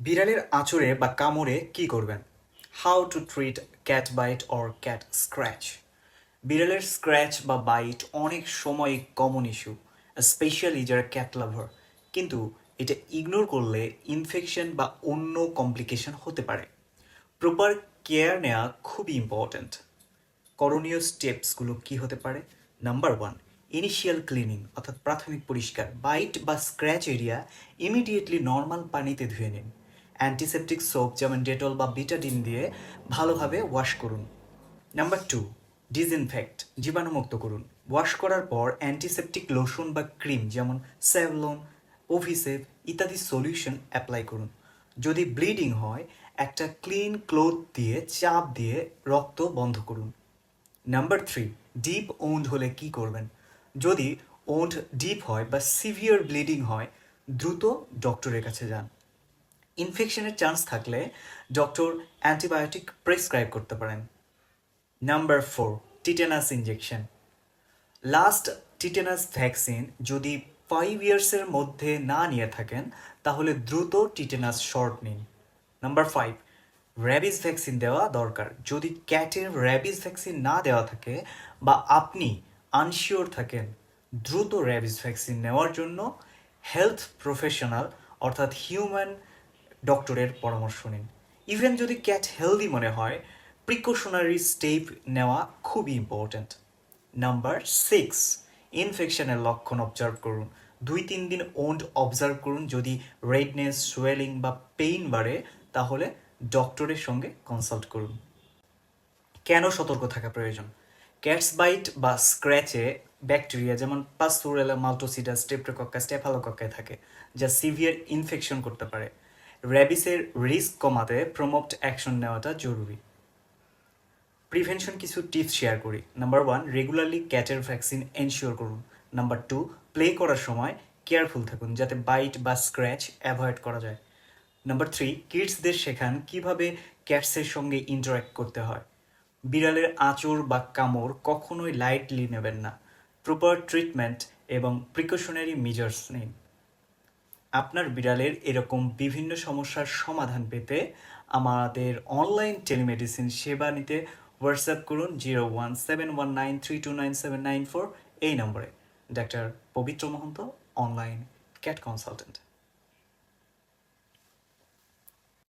বিড়ালের আঁচড়ে বা কামড়ে কি করবেন? How to treat cat bite or cat scratch বিড়ালের স্ক্র্যাচ বা বাইট অনেক সময় কমন ইস্যু স্পেশালি যারা ক্যাট লাভার কিন্তু এটা ইগনোর করলে ইনফেকশন বা অন্য কমপ্লিকেশন হতে পারে। প্রপার কেয়ার নেওয়া খুবই ইম্পর্ট্যান্ট করণীয় স্টেপসগুলো কি হতে পারে? নাম্বার ওয়ান ইনিশিয়াল ক্লিনিং অর্থাৎ প্রাথমিক পরিষ্কার। বাইট বা স্ক্র্যাচ এরিয়া ইমিডিয়েটলি নর্মাল পানিতে ধুয়ে নিন। অ্যান্টিসেপটিক সোপ যেমন ডেটল বা বিটাডিন দিয়ে ভালোভাবে ওয়াশ করুন। নাম্বার টু ডিসইনফেক্ট জীবাণুমুক্ত করুন। ওয়াশ করার পর অ্যান্টিসেপটিক লোশন বা ক্রিম যেমন স্যাভলন ওভিসেভ ইত্যাদি সলিউশন অ্যাপ্লাই করুন। যদি ব্লিডিং হয়, একটা ক্লিন ক্লোথ দিয়ে, চাপ দিয়ে রক্ত বন্ধ করুন। নাম্বার থ্রি ডিপ ওন্ড হলে কি করবেন? যদি ওন্ড ডিপ হয় বা সিভিয়ার ব্লিডিং হয়, দ্রুত ডক্টরের কাছে যান। ইনফেকশনের চান্স থাকলে ডক্টর অ্যান্টিবায়োটিক প্রেসক্রাইব করতে পারেন। Number four tetanus injection last tetanus vaccine যদি ফাইভ ইয়ার্সের মধ্যে না নিয়ে থাকেন, তাহলে দ্রুত টিটেনাস শর্ট নিন। নাম্বার ফাইভ র্যাবিস ভ্যাকসিন দেওয়া দরকার। যদি ক্যাটের র্যাবিস ভ্যাকসিন না দেওয়া থাকে বা আপনি আনশিওর থাকেন, দ্রুত র্যাবিস ভ্যাকসিন নেওয়ার জন্য হেলথ প্রফেশনাল অর্থাৎ হিউম্যান ডক্টরের পরামর্শ নিন। ইভেন যদি ক্যাট হেলদি মনে হয় প্রিকশনারি স্টেপ নেওয়া খুবই ইম্পর্ট্যান্ট নাম্বার সিক্স ইনফেকশনের লক্ষণ অবজার্ভ করুন। দুই তিন দিন ওন্ড অবজার্ভ করুন। যদি রেডনেস সোয়েলিং বা পেইন বাড়ে, তাহলে ডক্টরের সঙ্গে কনসাল্ট করুন। কেন সতর্ক থাকা প্রয়োজন? ক্যাটস বাইট বা স্ক্র্যাচে ব্যাকটেরিয়া যেমন পাসফোরেলা মাল্টোসিডাস স্টেপ্টোকক্কা স্টেফালোকক্কায় থাকে, যা সিভিয়ার ইনফেকশন করতে পারে। র্যাবিসের রিস্ক কমাতে প্রমোট অ্যাকশন নেওয়াটা জরুরি। প্রিভেনশন কিছু টিপস শেয়ার করি। নাম্বার ওয়ান, রেগুলারলি ক্যাটের ভ্যাকসিন এনশিওর করুন। নাম্বার টু, প্লে করার সময় কেয়ারফুল থাকুন যাতে বাইট বা স্ক্র্যাচ অ্যাভয়েড করা যায়। নাম্বার থ্রি, কিডসদের শেখান কীভাবে ক্যাটসের সঙ্গে ইন্টারাক্ট করতে হয়। বিড়ালের আঁচড় বা কামড় কখনোই লাইটলি নেবেন না। প্রপার ট্রিটমেন্ট এবং প্রিকশনারি মেজার্স নিন। আপনার বিড়ালের এরকম বিভিন্ন সমস্যার সমাধান পেতে আমাদের অনলাইন টেলিমেডিসিন সেবা নিতে হোয়াটসঅ্যাপ করুন zero one seven one nine three two nine seven nine four এই নম্বরে। ডাক্তার পবিত্র মহন্ত অনলাইন ক্যাট কনসালটেন্ট